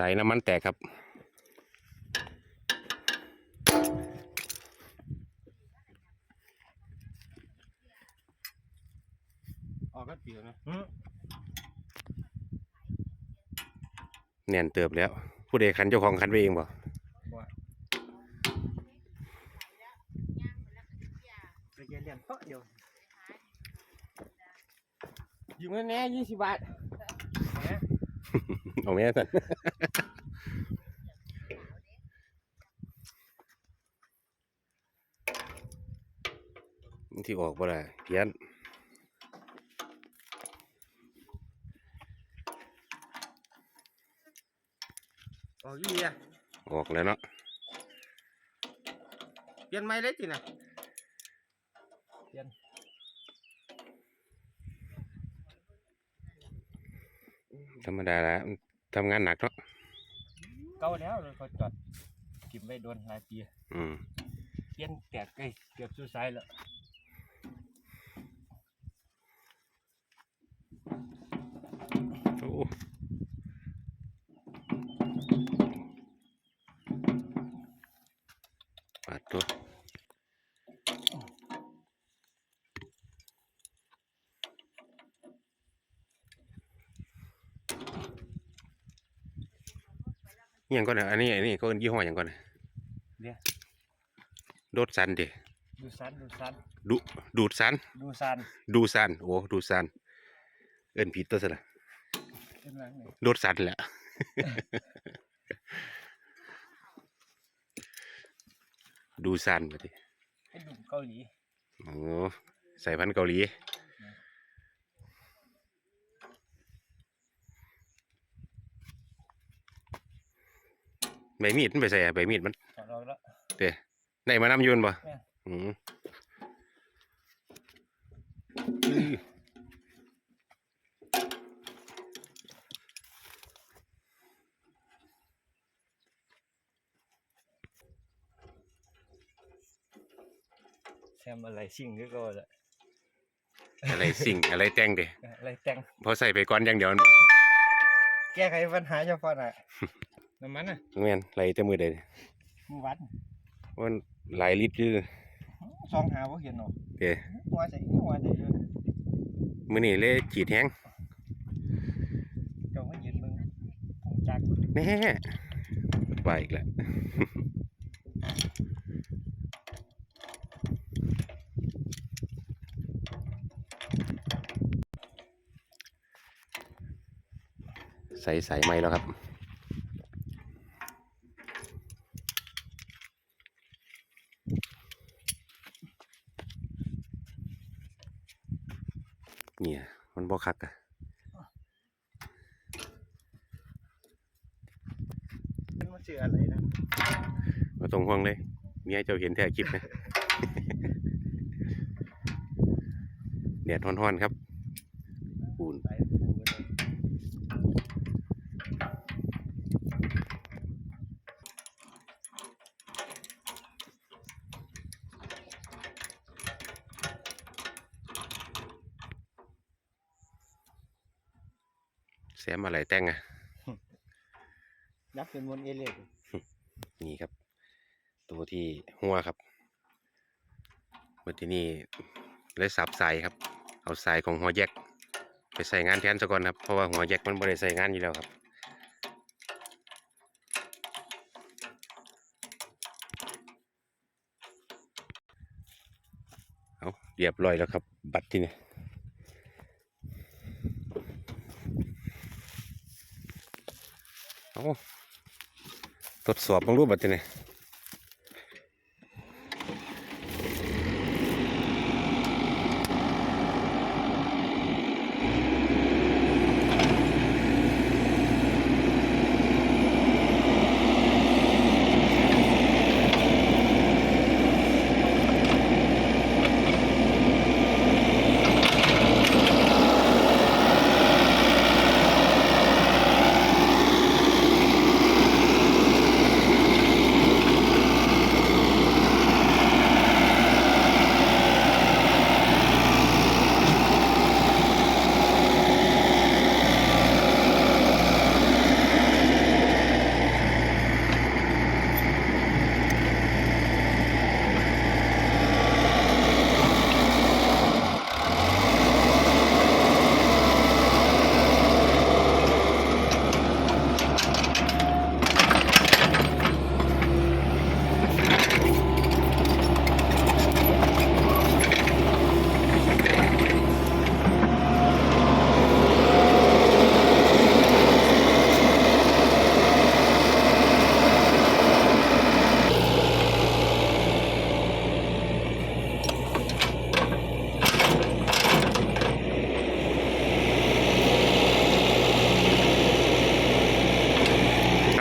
ใส่น้ำมันแตกครับ ออกก็เปลี่ยวนะแน่นเติบแล้ว ผู้ใดคันเจ้าของคันไปเองบ่ไปเรียนเรียนเพาะเดียวยืมเงินแน่ยี่สิบบาทแหม เอาแม่สันที่ออกบ่ได้เพี้ยนออกยี่อะออกแล้วเนาะเปลี่ยนไม้เลยจีน่ะ ธรรมดาแล้วทำงานหนักเนาะเก่าแล้วเลยเขาจอดกินไว้โดนหลายปีอืมเปลี่ยนแตกไอ้เกือบสุดท้ายแล้วโอ้ปาดตัว อิหยังก่อนนะอันนี้อันนี้ก็เป็นยี่ห้ออย่างก่อนนะเนี่ยโดดซันเดดูซันดูซันดูดูดซันดูซันดูซันโอ้ดูซันเอิ้นผิดตัวซะละเป็นไรเนี่ยโดดซันแหละ ดูซันมาดิให้ดูเกาหลีโอ้ใส่พันธุ์เกาหลี ใบมีดมันไปใส่อะใบมีดมันถอดออกแล้ว เด้ได้มานำอยืนบ่แม่น อืมอื้อแซมอะไรสิ่งก็ก็แหละอะไรสิ่งอะไรแต่งเด้อะไรแต่งพอใส่ไปก่อนอย่างเดียวมันบ่แก้ไขปัญหาเฉพาะหน่ะ น้ำมันน่ะแม่นไหลแต่มือเด้มือวัดมันหลายลิตรอยู่สองหาว่าเห็นหรอกเด้หัวใจหัวใจเยอะมื้อนี้เลยขีดแห้งเจ้าไม่ยืนมึงผมจักแน่ไปอีกแล้วใส่ใส่ไม้แล้วครับ เนี่ย มันบ่คักอะมันชื่ออะไรนะมาตรงห่วงเลยเมียเจ้าเห็นแท้คลิปนะแดดฮ้อนๆครับปูน ไปปูกันเลย แซมอะไรแต่งอะนับเป็นมวลเอเลียนี่ครับ ตัวที่หัวครับเมื่อที่นี่เลยสับสายครับ เอาสายของหัวแยก ไปใส่งานแทนซะก่อนครับ เพราะว่าหัวแยกมันไม่ได้ใส่งานอยู่แล้วครับเอาเรียบร้อยแล้วครับ บัตรที่นี่ ตรวจสอบบังรู้แบบนี้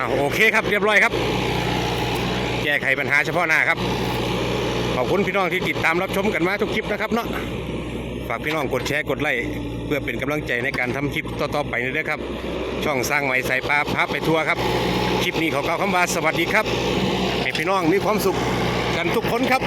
ตรที่นี่เคครับเรียบร้อยครับ แก้ไขปัญหาเฉพาะหน้าครับ ขอบคุณพี่น้องที่ติดตามรับชมกันมาทุกคลิปนะครับเนาะฝากพี่น้องกดแชร์กดไลค์เพื่อเป็นกำลังใจในการทำคลิปต่อๆไปนี่ด้วยครับ ช่องสร้างใหม่ใส่ปลาพับไปทัวร์ครับคลิปนี้ขอกล่าวคำว่าสวัสดีครับให้พี่น้องมีความสุขกันทุกคนครับ